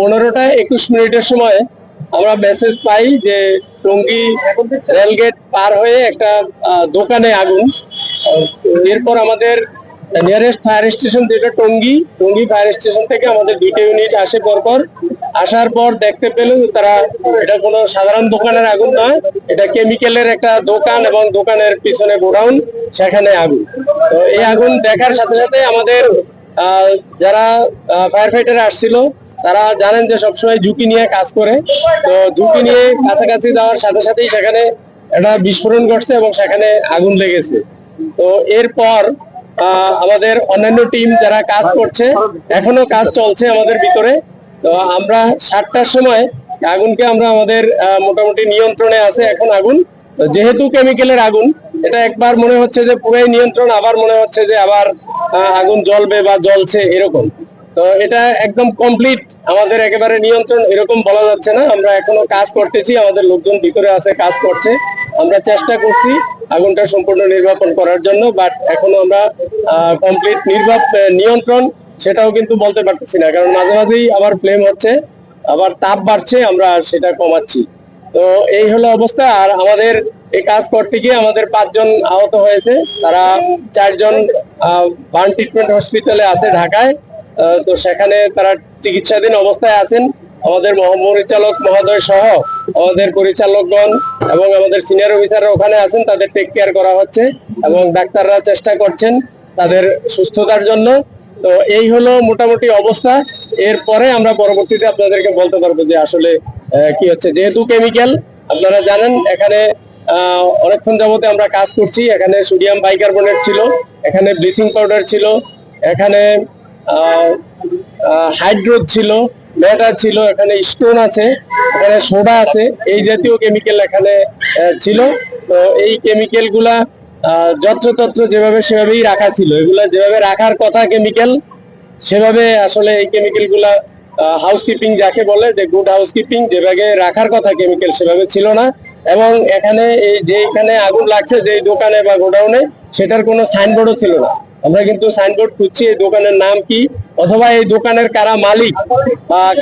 পনেরোটা একুশ মিনিটের সময় আমরা মেসেজ পাই যে টঙ্গী রেলগেট পার হয়ে একটা দোকানে আগুন। এরপর আমাদের নিয়ারেস্ট ফায়ার স্টেশন যেটা টঙ্গী টঙ্গী ফায়ার স্টেশন থেকে আমাদের দুইটা ইউনিট আসে পরপর। আসার পর দেখতে পেল তারা, এটা কোনো সাধারণ দোকানের আগুন নয়, এটা কেমিক্যালের একটা দোকান এবং দোকানের পিছনে গোডাউন, সেখানে আগুন। তো এই আগুন দেখার সাথে সাথে আমাদের যারা ফায়ার ফাইটার আসছিল তারা জানেন যে সবসময় ঝুঁকি নিয়ে কাজ করে। তো ঝুঁকি নিয়ে কাছাকাছি যাওয়ার সাথে সাথেই সেখানে একটা বিস্ফোরণ ঘটছে এবং সেখানে আগুন লেগেছে। তো এরপর আমাদের অন্যান্য টিম যারা কাজ করছে, এখনও কাজ চলছে আমাদের ভিতরে। তো আমরা সাতটার সময় আগুনকে আমরা আমাদের মোটামুটি নিয়ন্ত্রণে আছে এখন আগুন। যেহেতু কেমিক্যালের আগুন, এটা একবার মনে হচ্ছে যে পুরাই নিয়ন্ত্রণ, আবার মনে হচ্ছে যে আবার আগুন জ্বলবে বা জ্বলছে এরকম। তো এটা একদম কমপ্লিট আমাদের একেবারে নিয়ন্ত্রণ, এরকম বলা যাচ্ছে না। আমরা এখনও কাজ করতেছি, আমাদের লোকজন ভিতরে আছে, কাজ করছে। আমরা চেষ্টা করছি আগুনটা সম্পূর্ণ নির্বাপন করার জন্য বাট এখনও আমরা কমপ্লিট নির্বাপ নিয়ন্ত্রণ সেটাও কিন্তু বলতে পারতেছি না, কারণ মাঝে মাঝেই আবার ফ্লেম হচ্ছে, আবার তাপ বাড়ছে, আমরা সেটা কমাচ্ছি। তো এই হলো অবস্থা, আর আমাদের এই কাজ করতে গিয়ে আমাদের পাঁচজন আহত হয়েছে। তারা চারজন বার্ন ট্রিটমেন্ট হসপিটালে আছে ঢাকায়। তো সেখানে তারা চিকিৎসাধীন অবস্থায় আছেন। আমাদের মহাপরিচালক মহোদয় সহ আমাদের পরিচালকগণ এবং আমাদের সিনিয়র অফিসাররা ওখানে আছেন, তাদের টেক কেয়ার করা হচ্ছে এবং ডাক্তাররা চেষ্টা করছেন তাদের সুস্থতার জন্য। তো এই হলো মোটামুটি অবস্থা। এরপরে আমরা পরবর্তীতে আপনাদেরকে বলতে পারব যে আসলে কি হচ্ছে। যেহেতু কেমিক্যাল আপনারা জানেন, এখানে অনেকক্ষণ যাবতে আমরা কাজ করছি। এখানে সোডিয়াম বাইকার্বনেট ছিল, এখানে ব্লিচিং পাউডার ছিল, এখানে হাইড্রোজ ছিল ম্যাটার ছিল, এখানে স্টোন আছে, এখানে সোডা আছে, এই জাতীয় কেমিক্যাল এখানে ছিল। তো এই কেমিক্যালগুলা যত্রতত্র যেভাবে সেভাবেই রাখা ছিল, এগুলা যেভাবে রাখার কথা কেমিক্যাল সেভাবে আসলে এই কেমিক্যালগুলা হাউসকিপিং যাকে বলে, যে গুড হাউসকিপিং যেভাবে রাখার কথা কেমিক্যাল সেভাবে ছিল না। এবং এখানে এই যে এখানে আগুন লাগছে, যে দোকানে বা গোডাউনে সেটার কোনো সাইনবোর্ডও ছিল না। আমরা কিন্তু সাইনবোর্ড খুঁজছি এই দোকানের নাম কি? অথবা এই দোকানের কারা মালিক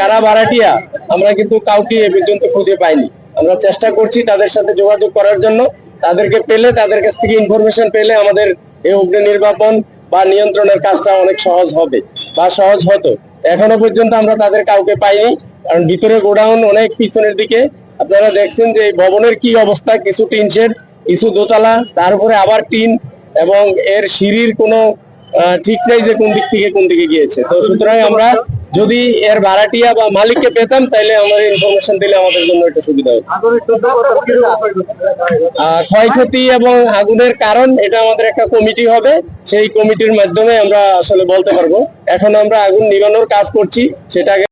কারা ভাড়াটিয়া, আমরা কিন্তু কাউকে এ পর্যন্ত খুঁজে পাইনি। আমরা চেষ্টা করছি তাদের সাথে যোগাযোগ করার জন্য। তাদেরকে পেলে, তাদের কাছ থেকে ইনফরমেশন পেলে আমাদের এই অগ্নি নির্বাপন বা নিয়ন্ত্রণের কাজটা অনেক সহজ হবে বা সহজ হতো। এখনও পর্যন্ত আমরা তাদের কাউকে পাইনি, কারণ ভিতরে গোডাউন অনেক পিছনের দিকে। আপনারা দেখছেন যে ভবনের কি অবস্থা, কিছু টিন শেড, কিছু দোতলা, তার উপরে আবার টিন এবং এর সিঁড়ির কোনো ঠিক নেই যে কোন দিক থেকে কোন দিকে গিয়েছে। তো সুতরাং আমরা যদি এর ভাড়াটিয়া বা মালিককে পেতাম তাহলে আমাদের ইনফরমেশন দিলে আমাদের জন্য এটা সুবিধা হতো। ক্ষয়ক্ষতি এবং আগুনের কারণ, এটা আমাদের একটা কমিটি হবে। সেই কমিটির মাধ্যমে আমরা আসলে বলতে পারব। এখন আমরা আগুন নিবানোর কাজ করছি সেটাকে